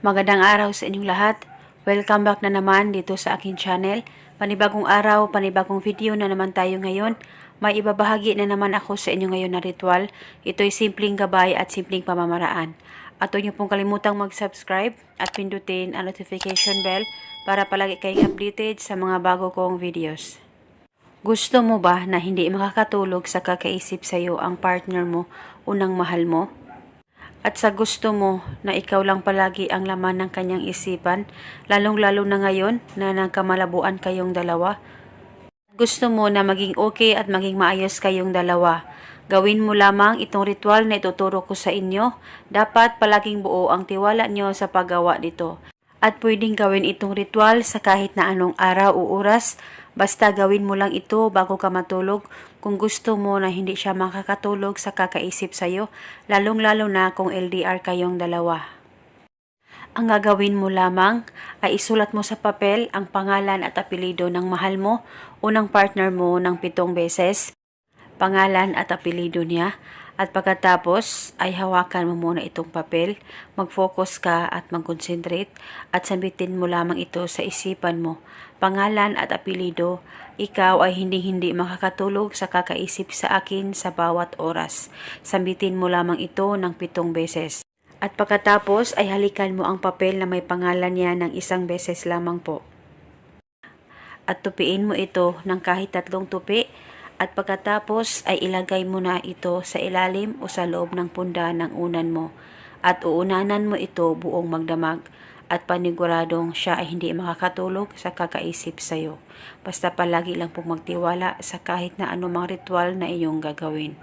Magandang araw sa inyong lahat. Welcome back na naman dito sa aking channel. Panibagong araw, panibagong video na naman tayo ngayon. May ibabahagi na naman ako sa inyo ngayon na ritual. Ito'y simpleng gabay at simpleng pamamaraan. At huwag niyo pong kalimutang mag-subscribe at pindutin ang notification bell para palagi kayong updated sa mga bago kong videos. Gusto mo ba na hindi makakatulog sa kakaisip sa iyo ang partner mo, unang mahal mo? At sa gusto mo na ikaw lang palagi ang laman ng kanyang isipan, lalong-lalo na ngayon na nagkamalabuan kayong dalawa? Gusto mo na maging okay at maging maayos kayong dalawa. Gawin mo lamang itong ritual na ituturo ko sa inyo. Dapat palaging buo ang tiwala nyo sa paggawa nito. At pwedeng gawin itong ritual sa kahit na anong araw o oras. Basta gawin mo lang ito bago ka matulog kung gusto mo na hindi siya makakatulog sa kakaisip sa'yo, lalong-lalo na kung LDR kayong dalawa. Ang gagawin mo lamang ay isulat mo sa papel ang pangalan at apelido ng mahal mo, unang partner mo ng pitong beses, pangalan at apelido niya, at pagkatapos ay hawakan mo muna itong papel, mag-focus ka at mag-concentrate at sabitin mo lamang ito sa isipan mo. Pangalan at apelido, ikaw ay hindi-hindi makakatulog sa kakaisip sa akin sa bawat oras. Sambitin mo lamang ito ng pitong beses. At pagkatapos ay halikan mo ang papel na may pangalan niya ng isang beses lamang po. At tupiin mo ito ng kahit tatlong tupi at pagkatapos ay ilagay mo na ito sa ilalim o sa loob ng punda ng unan mo at uunanan mo ito buong magdamag at paniguradong siya ay hindi makakatulog sa kakaisip sa iyo. Basta palagi lang pong magtiwala sa kahit na anumang ritual na iyong gagawin.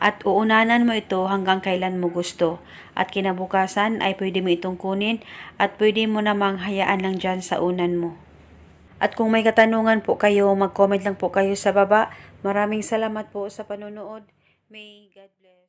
At uunanan mo ito hanggang kailan mo gusto. At kinabukasan ay pwede mo itong kunin at pwede mo namang hayaan lang dyan sa unan mo. At kung may katanungan po kayo, mag-comment lang po kayo sa baba. Maraming salamat po sa panonood. May God bless.